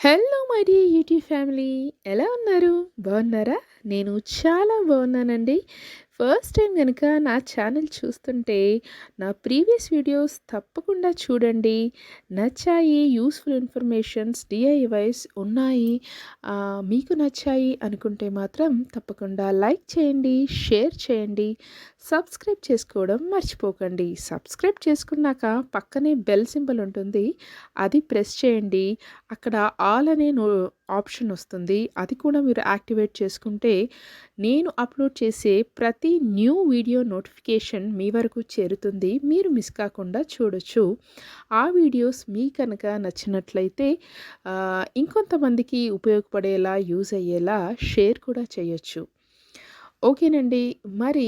Hello my dear YouTube family ఎలా ఉన్నారు? బాగున్నారా? నేను చాలా బాగున్నానండి. ఫస్ట్ టైం కనుక నా ఛానల్ చూస్తుంటే నా ప్రీవియస్ వీడియోస్ తప్పకుండా చూడండి. నచ్చాయి యూస్ఫుల్ ఇన్ఫర్మేషన్స్ డిఐవైస్ ఉన్నాయి. మీకు నచ్చాయి అనుకుంటే మాత్రం తప్పకుండా లైక్ చేయండి షేర్ చేయండి. సబ్స్క్రైబ్ చేసుకోవడం మర్చిపోకండి. సబ్స్క్రైబ్ చేసుకున్నాక పక్కనే బెల్ సింబల్ ఉంటుంది అది ప్రెస్ చేయండి. అక్కడ ఆల్ అనే ఆప్షన్ వస్తుంది. అది కూడా మీరు యాక్టివేట్ చేసుకుంటే నేను అప్లోడ్ చేసే ప్రతి న్యూ వీడియో నోటిఫికేషన్ మీ వరకు చేరుతుంది. మీరు మిస్ కాకుండా చూడొచ్చు. ఆ వీడియోస్ మీ కనుక నచ్చినట్లయితే ఇంకొంతమందికి ఉపయోగపడేలా యూజ్ అయ్యేలా షేర్ కూడా చేయొచ్చు. ఓకేనండి. మరి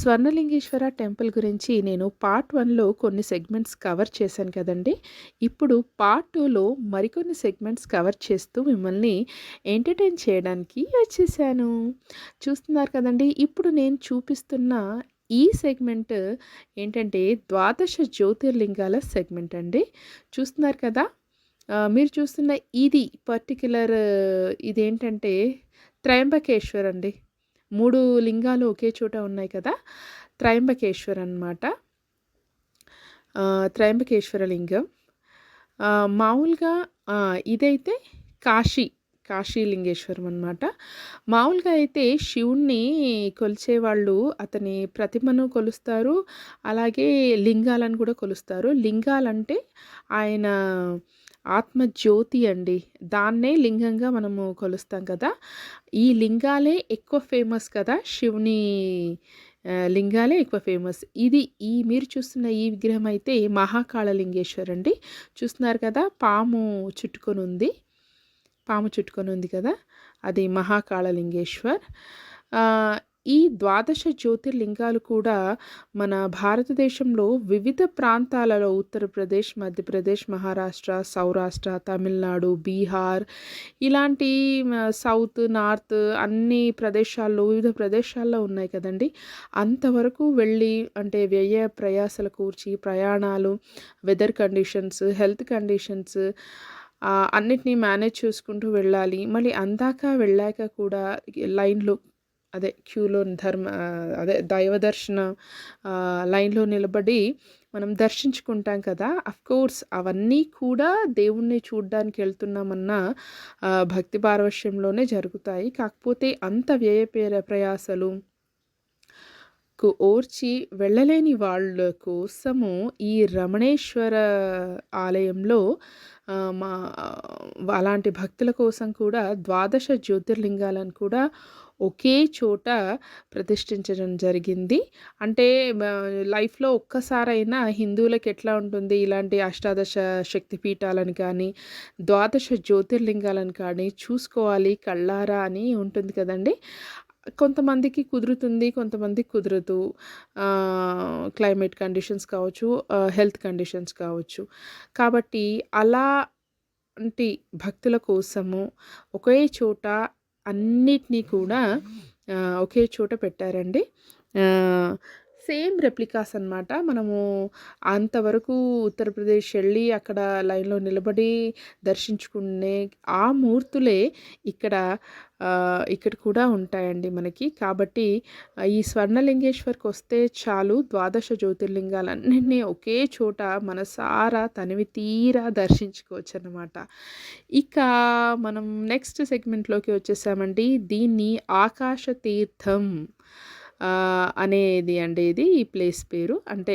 స్వర్ణలింగేశ్వర టెంపుల్ గురించి నేను పార్ట్ వన్లో కొన్ని సెగ్మెంట్స్ కవర్ చేశాను కదండి. ఇప్పుడు పార్ట్ టూలో మరికొన్ని సెగ్మెంట్స్ కవర్ చేస్తూ మిమ్మల్ని ఎంటర్టైన్ చేయడానికి వచ్చేసాను. చూస్తున్నారు కదండి ఇప్పుడు నేను చూపిస్తున్న ఈ సెగ్మెంట్ ఏంటంటే ద్వాదశ జ్యోతిర్లింగాల సెగ్మెంట్ అండి. చూస్తున్నారు కదా? మీరు చూస్తున్న ఇది పర్టిక్యులర్ ఇదేంటంటే త్రయంబకేశ్వర్ అండి మూడు లింగాలు ఒకే చోట ఉన్నాయి కదా? త్రయంబకేశ్వర్ అనమాట త్రయంబకేశ్వర లింగం. మామూలుగా ఇదైతే కాశీ కాశీలింగేశ్వరం అనమాట మామూలుగా అయితే శివుణ్ణి కొలిచేవాళ్ళు అతని ప్రతిమను కొలుస్తారు. అలాగే లింగాలను కూడా కొలుస్తారు. లింగాలంటే ఆయన ఆత్మజ్యోతి అండి. దాన్నే లింగంగా మనము కొలుస్తాం కదా. ఈ లింగాలే ఎక్కువ ఫేమస్ కదా. శివుని లింగాలే ఎక్కువ ఫేమస్. ఇది ఈ మీరు చూస్తున్న ఈ విగ్రహం అయితే మహాకాళలింగేశ్వర్ అండి. చూస్తున్నారు కదా పాము చుట్టుకొని ఉంది పాము చుట్టుకొని ఉంది కదా. అది మహాకాళలింగేశ్వర్. ఈ ద్వాదశ జ్యోతిర్లింగాలు కూడా మన భారతదేశంలో వివిధ ప్రాంతాలలో ఉత్తరప్రదేశ్ మధ్యప్రదేశ్ మహారాష్ట్ర సౌరాష్ట్ర తమిళనాడు బీహార్ ఇలాంటి సౌత్ నార్త్ అన్ని ప్రదేశాల్లో వివిధ ప్రదేశాల్లో ఉన్నాయి కదండి. అంతవరకు వెళ్ళి అంటే వ్యయ ప్రయాసల కూర్చి ప్రయాణాలు వెదర్ కండిషన్స్ హెల్త్ కండిషన్స్ అన్నిటినీ మేనేజ్ చేసుకుంటూ వెళ్ళాలి. మళ్ళీ అందాక వెళ్ళాక కూడా లైన్లో అదే క్యూలో ధర్మ అదే దైవ దర్శన లైన్లో నిలబడి మనం దర్శించుకుంటాం కదా. కోర్స్ అవన్నీ కూడా దేవుణ్ణి చూడడానికి వెళ్తున్నామన్న భక్తి పారవశ్యంలోనే జరుగుతాయి. కాకపోతే అంత వ్యయ పేర ప్రయాసలు ఓర్చి వెళ్ళలేని వాళ్ళ కోసము ఈ రమణేశ్వర ఆలయంలో మా అలాంటి భక్తుల కోసం కూడా ద్వాదశ జ్యోతిర్లింగాలను కూడా ఒకే చోట ప్రతిష్ఠించడం జరిగింది. అంటే లైఫ్లో ఒక్కసారైనా హిందువులకు ఎట్లా ఉంటుంది? ఇలాంటి అష్టాదశ శక్తి పీఠాలను కానీ ద్వాదశ జ్యోతిర్లింగాలను కానీ చూసుకోవాలి. కళ్ళారా అని ఉంటుంది కదండి. కొంతమందికి కుదురుతుంది కొంతమందికి కుదరదు. క్లైమేట్ కండిషన్స్ కావచ్చు హెల్త్ కండిషన్స్ కావచ్చు. కాబట్టి అలాంటి భక్తుల కోసము ఒకే చోట అన్నిటినీ కూడా ఒకే చోట పెట్టారండి. సేమ్ రెప్లికాస్ అన్నమాట. మనము అంతవరకు ఉత్తరప్రదేశ్ వెళ్ళి అక్కడ లైన్లో నిలబడి దర్శించుకునే ఆ మూర్తులే ఇక్కడ ఇక్కడ కూడా ఉంటాయండి మనకి. కాబట్టి ఈ స్వర్ణలింగేశ్వర్కి వస్తే చాలు ద్వాదశ జ్యోతిర్లింగాలన్నింటినీ ఒకే చోట మనసారా తనివి తీరా దర్శించుకోవచ్చు అన్నమాట ఇక మనం నెక్స్ట్ సెగ్మెంట్లోకి వచ్చేసామండి. దీన్ని ఆకాశ తీర్థం అనేది అండి ఇది ఈ ప్లేస్ పేరు. అంటే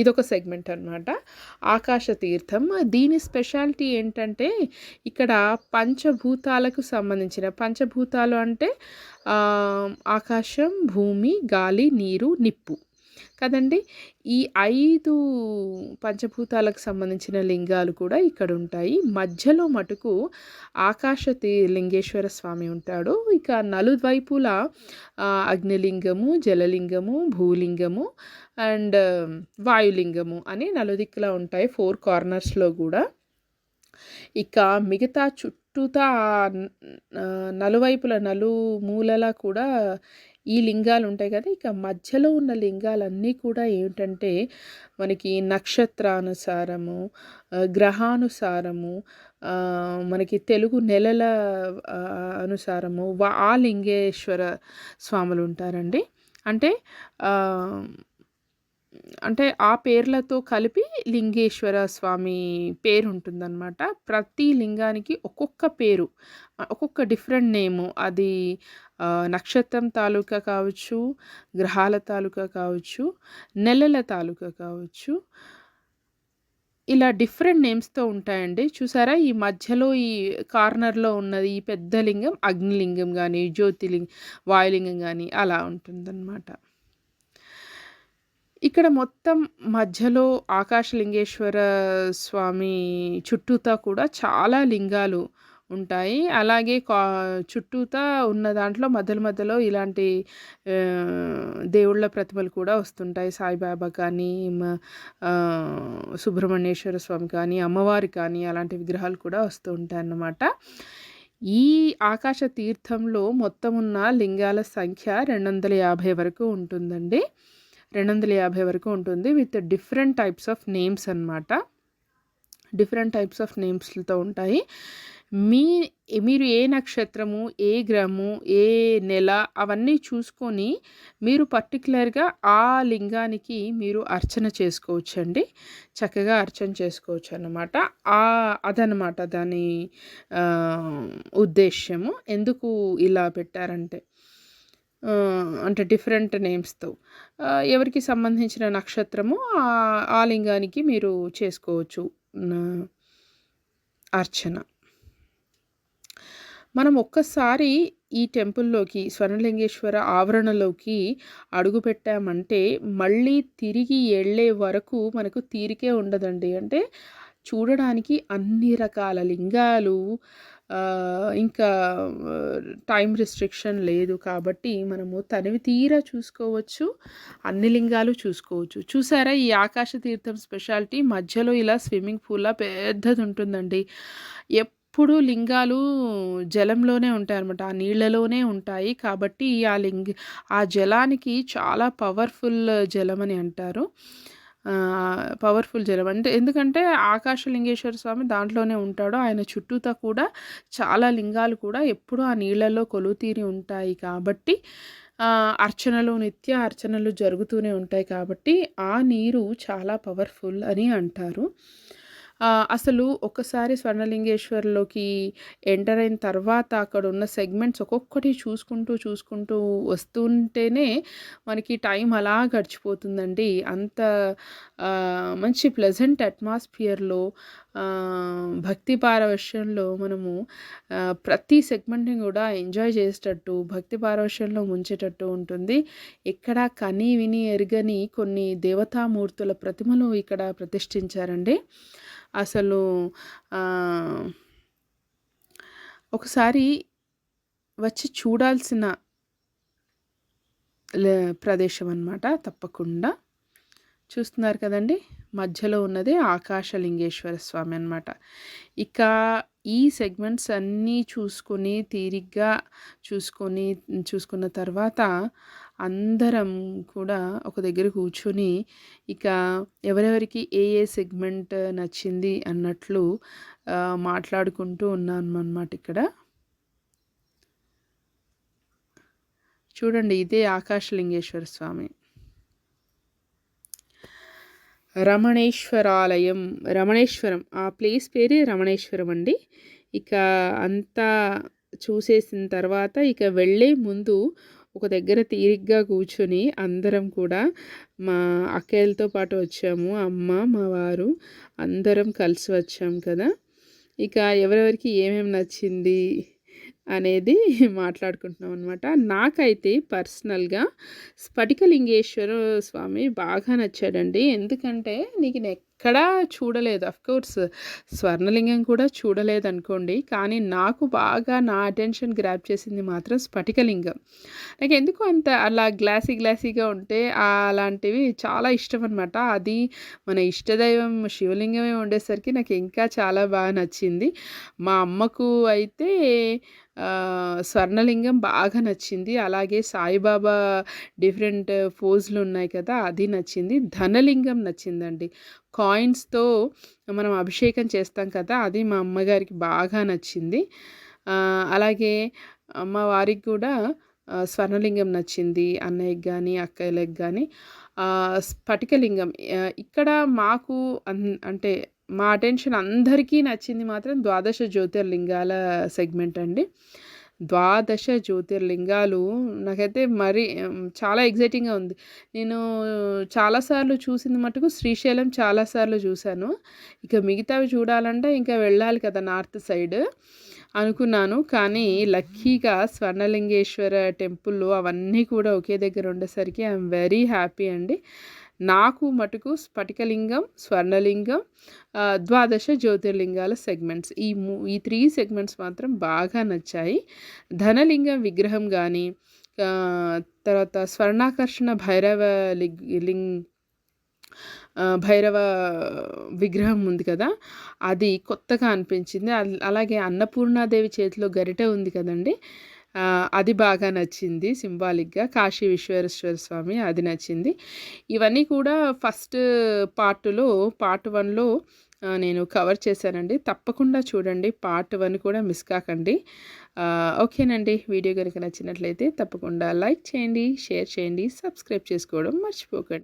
ఇదొక సెగ్మెంట్ అనమాట ఆకాశ తీర్థం. దీని స్పెషాలిటీ ఏంటంటే ఇక్కడ పంచభూతాలకు సంబంధించిన పంచభూతాలు అంటే ఆకాశం భూమి గాలి నీరు నిప్పు. కదండి? ఈ ఐదు పంచభూతాలకు సంబంధించిన లింగాలు కూడా ఇక్కడ ఉంటాయి మధ్యలో మటుకు ఆకాశ లింగేశ్వర స్వామి ఉంటాడు. ఇక నలువైపులా అగ్నిలింగము జలలింగము భూలింగము అండ్ వాయులింగము అని నలుదిక్కులా ఉంటాయి. ఫోర్ కార్నర్స్లో కూడా. ఇక మిగతా చుట్టూతా నలువైపుల నలు మూలలా కూడా ఈ లింగాలు ఉంటాయి కదా! ఇక మధ్యలో ఉన్న లింగాలన్నీ కూడా ఏమిటంటే మనకి నక్షత్రానుసారము గ్రహానుసారము మనకి తెలుగు నెలల అనుసారము ఆ లింగేశ్వర స్వాములు ఉంటారండి. అంటే అంటే ఆ పేర్లతో కలిపి లింగేశ్వర స్వామి పేరు ఉంటుందన్నమాట ప్రతి లింగానికి ఒక్కొక్క పేరు ఒక్కొక్క డిఫరెంట్ నేము. అది నక్షత్రం తాలూకా కావచ్చు గ్రహాల తాలూకా కావచ్చు నెలల తాలూకా కావచ్చు. ఇలా డిఫరెంట్ నేమ్స్తో ఉంటాయండి. చూసారా? ఈ మధ్యలో ఈ కార్నర్లో ఉన్నది ఈ పెద్ద లింగం అగ్నిలింగం కానీ జ్యోతిలింగం వాయులింగం కానీ అలా ఉంటుందన్నమాట. ఇక్కడ మొత్తం మధ్యలో ఆకాశలింగేశ్వర స్వామి చుట్టూతా కూడా చాలా లింగాలు ఉంటాయి. అలాగే కా చుట్టూతా ఉన్న దాంట్లో మధ్యలో మధ్యలో ఇలాంటి దేవుళ్ళ ప్రతిమలు కూడా వస్తుంటాయి. సాయిబాబా కానీ సుబ్రహ్మణ్యేశ్వర స్వామి కానీ అమ్మవారి కానీ అలాంటి విగ్రహాలు కూడా వస్తూ ఉంటాయి అన్నమాట ఈ ఆకాశ తీర్థంలో మొత్తం ఉన్న లింగాల సంఖ్య రెండు వందల యాభై వరకు ఉంటుందండి. రెండు వందల యాభై వరకు ఉంటుంది with different types of names అనమాట డిఫరెంట్ టైప్స్ ఆఫ్ నేమ్స్లతో ఉంటాయి. మీ మీరు ఏ నక్షత్రము ఏ గ్రహము ఏ నెల అవన్నీ చూసుకొని మీరు పర్టికులర్గా ఆ లింగానికి మీరు అర్చన చేసుకోవచ్చండి. చక్కగా అర్చన చేసుకోవచ్చు అన్నమాట. ఆ అదనమాట దాని ఉద్దేశ్యము. ఎందుకు ఇలా పెట్టారంటే అంటే డిఫరెంట్ నేమ్స్తో. ఎవరికి సంబంధించిన నక్షత్రము ఆ లింగానికి మీరు చేసుకోవచ్చు అర్చన. మనం ఒక్కసారి ఈ టెంపుల్లోకి స్వర్ణలింగేశ్వర ఆవరణలోకి అడుగు పెట్టామంటే మళ్ళీ తిరిగి వెళ్ళే వరకు మనకు తీరికే ఉండదండి. అంటే చూడడానికి అన్ని రకాల లింగాలు ఇంకా టైం రిస్ట్రిక్షన్ లేదు కాబట్టి మనము తనివి తీరా చూసుకోవచ్చు అన్ని లింగాలు చూసుకోవచ్చు. చూసారా ఈ ఆకాశ తీర్థం స్పెషాలిటీ? మధ్యలో ఇలా స్విమ్మింగ్ పూల్లా పెద్దది ఉంటుందండి ఎప్పుడూ లింగాలు జలంలోనే ఉంటాయి అనమాట ఆ నీళ్ళలోనే ఉంటాయి. కాబట్టి ఆ లింగ ఆ జలానికి చాలా పవర్ఫుల్ జలం అని అంటారు. పవర్ఫుల్ జలం. అంటే ఎందుకంటే ఆకాశ లింగేశ్వర స్వామి దాంట్లోనే ఉంటాడు. ఆయన చుట్టూతా కూడా చాలా లింగాలు కూడా ఎప్పుడూ ఆ నీళ్ళలో కొలుతీరి ఉంటాయి కాబట్టి అర్చనలు నిత్య అర్చనలు జరుగుతూనే ఉంటాయి కాబట్టి ఆ నీరు చాలా పవర్ఫుల్ అని అంటారు. అసలు ఒకసారి స్వర్ణలింగేశ్వర్లోకి ఎంటర్ అయిన తర్వాత అక్కడ ఉన్న సెగ్మెంట్స్ ఒక్కొక్కటి చూసుకుంటూ చూసుకుంటూ వస్తుంటేనే మనకి టైం అలా గడిచిపోతుందండి. అంత మంచి ప్లెజెంట్ అట్మాస్ఫియర్లో భక్తి పారవశ్యంలో మనము ప్రతి సెగ్మెంట్ని కూడా ఎంజాయ్ చేసేటట్టు భక్తి పారవశ్యంలో ముంచేటట్టు ఉంటుంది. ఇక్కడ కని విని ఎరగని కొన్ని దేవతామూర్తుల ప్రతిమలు ఇక్కడ ప్రతిష్ఠించారండి. అసలు ఒకసారి వచ్చి చూడాల్సిన ప్రదేశం అన్నమాట తప్పకుండా. చూస్తున్నారు కదండి? మధ్యలో ఉన్నదే ఆకాశలింగేశ్వర స్వామి అనమాట ఇక ఈ సెగ్మెంట్స్ అన్నీ చూసుకొని తీరిగ్గా చూసుకొని చూసుకున్న తర్వాత అందరం కూడా ఒక దగ్గర కూర్చొని ఇక ఎవరెవరికి ఏ ఏ సెగ్మెంట్ నచ్చింది అన్నట్లు మాట్లాడుకుంటూ ఉన్నాను అనమాట ఇక్కడ. చూడండి ఇదే ఆకాశలింగేశ్వర స్వామి. రమణేశ్వరాలయం. రమణేశ్వరం. ఆ ప్లేస్ పేరే రమణేశ్వరం అండి. ఇక అంతా చూసేసిన తర్వాత ఇక వెళ్ళే ముందు ఒక దగ్గర తీరిగ్గా కూర్చొని అందరం కూడా మా అక్కయ్యలతో పాటు వచ్చాము అమ్మ మా వారు అందరం కలిసి వచ్చాం కదా. ఇక ఎవరెవరికి ఏమేమి నచ్చింది? అనేది మాట్లాడుకుంటున్నాం అనమాట నాకైతే పర్సనల్గా స్ఫటికలింగేశ్వర స్వామి బాగా నచ్చాడండి. ఎందుకంటే నీకు ఎక్కడా చూడలేదు. కోర్స్ స్వర్ణలింగం కూడా చూడలేదు అనుకోండి కానీ నాకు బాగా నా అటెన్షన్ గ్రాప్ చేసింది మాత్రం స్ఫటికలింగం. నాకు ఎందుకు అంత అలా గ్లాసీ గ్లాసీగా ఉంటే అలాంటివి చాలా ఇష్టం అనమాట అది మన ఇష్టదైవం శివలింగమే ఉండేసరికి నాకు ఇంకా చాలా బాగా నచ్చింది. మా అమ్మకు అయితే స్వర్ణలింగం బాగా నచ్చింది. అలాగే సాయిబాబా డిఫరెంట్ ఫోజులు ఉన్నాయి కదా అది నచ్చింది. ధనలింగం నచ్చిందండి. కాయిన్స్తో మనం అభిషేకం చేస్తాం కదా అది మా అమ్మగారికి బాగా నచ్చింది. అలాగే అమ్మవారికి కూడా స్వర్ణలింగం నచ్చింది అన్నయ్యకి కానీ అక్కయ్యలకు కానీ స్ఫటికలింగం ఇక్కడ మాకు అంటే మా అటెన్షన్ అందరికీ నచ్చింది మాత్రం ద్వాదశ జ్యోతిర్లింగాల సెగ్మెంట్ అండి. ద్వాదశ జ్యోతిర్లింగాలు నాకైతే మరి చాలా ఎగ్జైటింగ్గా ఉంది. నేను చాలాసార్లు చూసింది మటుకు శ్రీశైలం చాలాసార్లు చూశాను. ఇక మిగతావి చూడాలంటే ఇంకా వెళ్ళాలి కదా నార్త్ సైడ్ అనుకున్నాను. కానీ లక్కీగా స్వర్ణలింగేశ్వర టెంపుల్ అవన్నీ కూడా ఒకే దగ్గర ఉండేసరికి ఐఎమ్ వెరీ హ్యాపీ అండి. నాకు మటుకు స్ఫటికలింగం స్వర్ణలింగం ద్వాదశ జ్యోతిర్లింగాల సెగ్మెంట్స్. ఈ మూ ఈ త్రీ సెగ్మెంట్స్ మాత్రం బాగా నచ్చాయి. ధనలింగం విగ్రహం కానీ తర్వాత స్వర్ణాకర్షణ భైరవ లింగ్ భైరవ విగ్రహం ఉంది కదా అది కొత్తగా అనిపించింది. అలాగే అన్నపూర్ణాదేవి చేతిలో గరిటె ఉంది కదండి అది బాగా నచ్చింది సింబాలిక్గా. కాశీ విశ్వేశ్వర స్వామి అది నచ్చింది. ఇవన్నీ కూడా ఫస్ట్ పార్ట్లో పార్ట్ వన్లో నేను కవర్ చేశానండి. తప్పకుండా చూడండి. పార్ట్ వన్ కూడా మిస్ కాకండి. ఓకేనండి. వీడియో కనుక నచ్చినట్లయితే తప్పకుండా లైక్ చేయండి షేర్ చేయండి సబ్స్క్రైబ్ చేసుకోవడం మర్చిపోకండి.